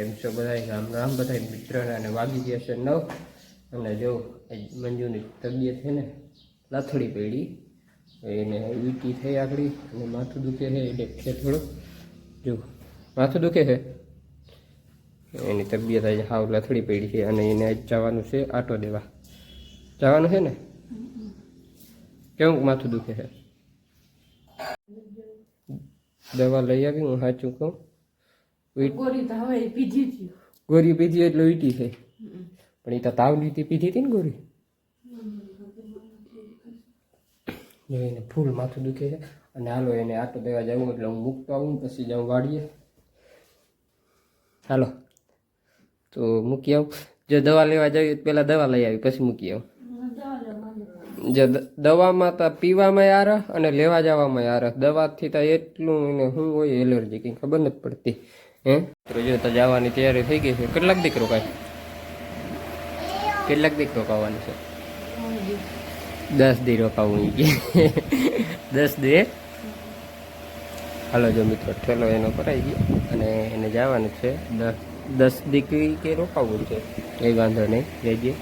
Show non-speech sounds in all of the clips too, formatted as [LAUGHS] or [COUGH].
કેમ છો બધા રામ રામ. બધા મિત્રોને અને વાગી ગયા છે નવ. અને જો મંજુની તબિયત છે ને લાથડી પડી. એને વીટી થઈ આગળ અને માથું દુખે છે એટલે છે થોડું. જો, માથું દુખે છે? એની તબિયત આજે હાવ લથડી પડી છે અને એને જવાનું છે આટો દેવા. જવાનું છે ને? કેવું માથું દુખે છે? દવા લઈ આવી, હું સાચું કહું? ગોરી તો હવે પીધી હતી ગોરી પીધી એટલે વીટી થઈ પણ એ તો તાવ લીધી પીધી હતી ને ગોરી? જો એને ફૂલ માથું દુખે છે. અને હાલો એને આટો દેવા જવું એટલે હું મૂકતો આવું પછી જાઉં વાડીએ. હાલો. તો મૂકી આવું. જો દવા લેવા જઈએ તો પહેલાં દવા લઈ આવી પછી મૂકી આવું. જે દવામાં તો પીવામાં આર અને લેવા જવામાં આર દવાથી તો એટલું એને શું હોય એલર્જી કંઈ ખબર નથી પડતી. હે? જો તો જવાની તૈયારી થઈ ગઈ છે. કેટલાક દીકરો કાંઈ? કેટલાક દીકરો કાવાનું છે? દસ દી રોકાવું [LAUGHS] દસ દી હાલો, જો મિત્રો, ઠેલો એનો કરાઈ ગયો અને એને જવાનું છે. દસ દસ દીકરી કે રોકાવું છે. એ વાંધો નહીં, જઈએ.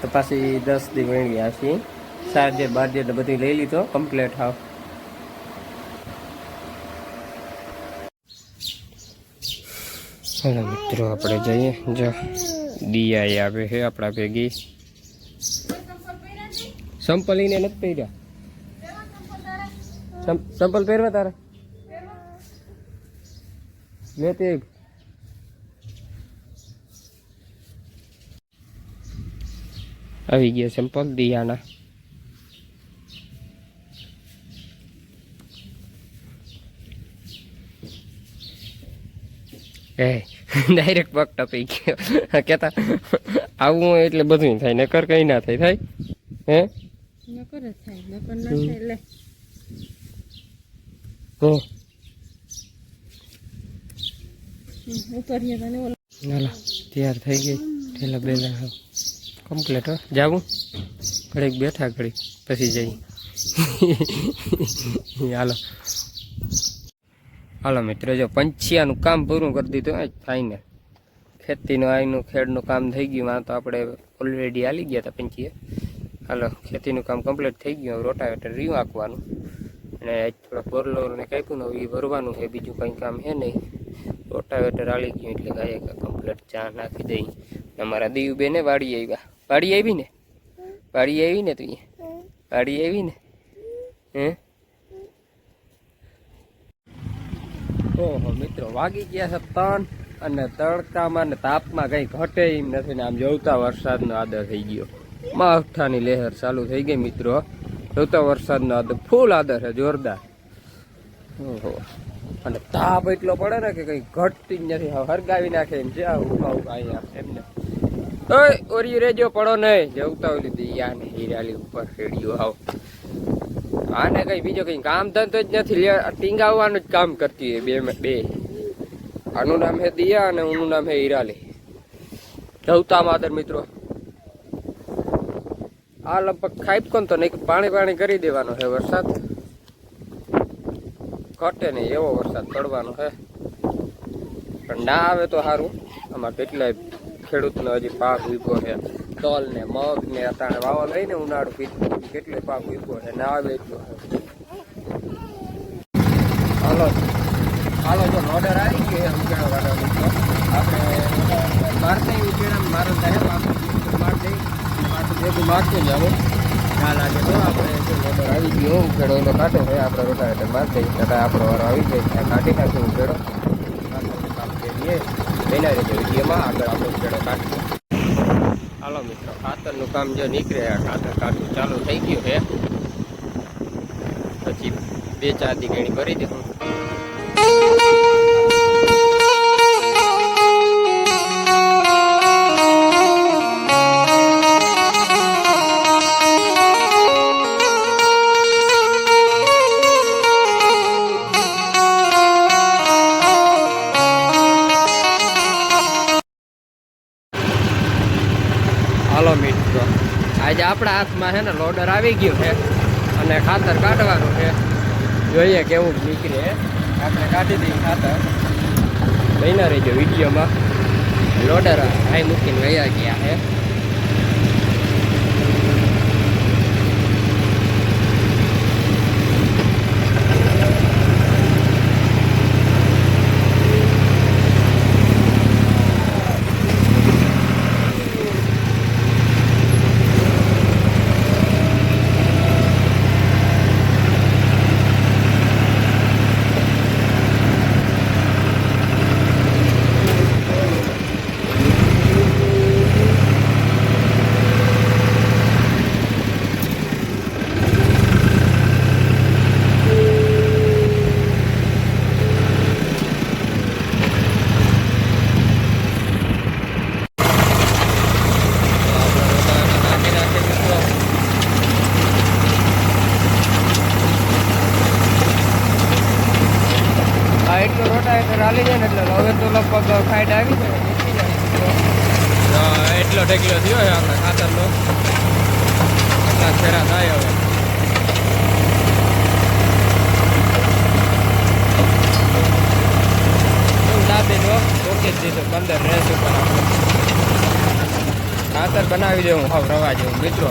તો પાછી દસ દી વણી ગયા છીએ. ચાર્જર બાર્જર બધું લઈ લીધો કમ્પ્લેટ હાવ મિત્રો, આપણે જઈએ. જો દિયા આવે છે આપણા ભેગી. સંપલ એને નથી પહેર્યા? સંપલ પહેરવા તારે? લેતે આવી ગયા સંપલ દિયાના એ ડાયરેક્ટ પગ ટપી ગયો કેતા આવું એટલે બધું થાય નકર કઈ ના થાય થાય? હે? નકર થાય નકર ના થાય લે. હો. ઉતરીએ તને હાલો તૈયાર થઈ ગઈ ઠેલા બેલા હા કમ્પ્લીટ હો જાવું? ઘડીક બેઠા ઘડીક પછી જઈ. હાલો. હાલો મિત્રો જો પંચિયાનું કામ પૂરું કરી દીધું આજ ફાઇનલ ખેતીનું આઈનું ખેડનું કામ થઈ ગયું આ તો આપણે ઓલરેડી હાલી ગયા હતા પંચીએ હાલો ખેતીનું કામ કમ્પ્લીટ થઈ ગયું રોટાવેટર રહ્યું આંકવાનું અને થોડો બોરલો ને કાપ્યું ને એ ભરવાનું છે બીજું કંઈ કામ છે નહીં. રોટાવેટર હાલી ગયું એટલે ગાય કમ્પ્લીટ ચા નાખી દઈ. અમારા દીવ બેને વાડી આવ્યા વાડી આવી ને વાડી આવી ને તું વાડી આવી ને હે? ઓહો મિત્રો, વાગી ગયા છે ત્રણ અને તડકામાં ને તાપમાં કઈ ઘટે એમ નથી ને આમ જોતા વરસાદનો આદર થઈ ગયો. માવઠાની લહેર ચાલુ થઈ ગઈ મિત્રો. જોતા વરસાદનો આદર, ફૂલ આદર છે, જોરદાર. ઓહો. અને તાપ એટલો પડે ને કે કઈ ઘટતી જ નથી. હરગાવી નાખે એમ છે. આવું આવું અહીંયા એમને. ઓય ઓરી રેજો, પડો નહીં. જવતા ઓલી દિયાને હીરાલી ઉપર રેડિયો આવ આને કઈ બીજો કઈ કામ ધંધો જ નથી. ટીંગાવવાનું જ કામ કરતી હોય બે બે. આનું નામ હે દિયા અને ઉનું નામ હે ઈરાલી. જવતા માદર મિત્રો. આ લગભગ ખાઈપ કોણ તો નહીં પાણી પાણી કરી દેવાનો છે વરસાદ. ઘટે નહીં, એવો વરસાદ પડવાનો છે પણ ના આવે તો સારું આમાં કેટલાય ખેડૂતનો હજી પાક ઊભો છે તલ ને મગ ને અટાણે વાવવા લઈને ઉનાળું પીતું કેટલો પાક ઊભો છે, ના આવે એટલો હાલો હાલો, જો ઓર્ડર આવી ગયો ઉકેળો વાળા મિત્રો. આપણે મારતે ઉકેળા મારો સાહેબ આપણે માર દઈ પાછું ભેગું મારતું જ આવું લાગે તો આપણે જો આવી ગયો ઉકેળો એનો કાઢે છે, આપણે રોટાવેટર માર દઈ એટલે આપણો આવી જાય કાઢી નાખી ઉકેળો કામ કરીએ એના આગળ આપણે ઉકેળો કાઢીએ. હાલો મિત્રો, ખાતરનું કામ જો નીકળે, આ ખાતર કાઢવું ચાલુ થઈ ગયું છે. પછી બે ચાર દી ગણી ભરી દઉં આપણા હાથમાં છે ને લોડર આવી ગયું છે અને ખાતર કાઢવાનું છે. જોઈએ કેવું નીકળે. આપણે કાઢી દઈએ ખાતર. બન્યા રહીજો વિડીયોમાં. લોડર હાઈ મૂકીને ગયા ગયા છે નાખી નાખી મિત્રો આ એટલો એટલે હાલી જાય ને એટલે હવે તો લગભગ ફાઇટ આવી જાય એટલો ઢેકલો થયો છે આપણે ખાતરનો. એટલા ફેરા થાય હવે. ઓકે જ દીધું, પંદર રેસ ઉપર આપણે. ખાતર બનાવી દઉં હવે રવા જેવું, મિત્રો.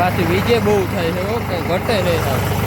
પાછી વીજે બહુ થાય છે ઓકે ઘટે નહીં થાય.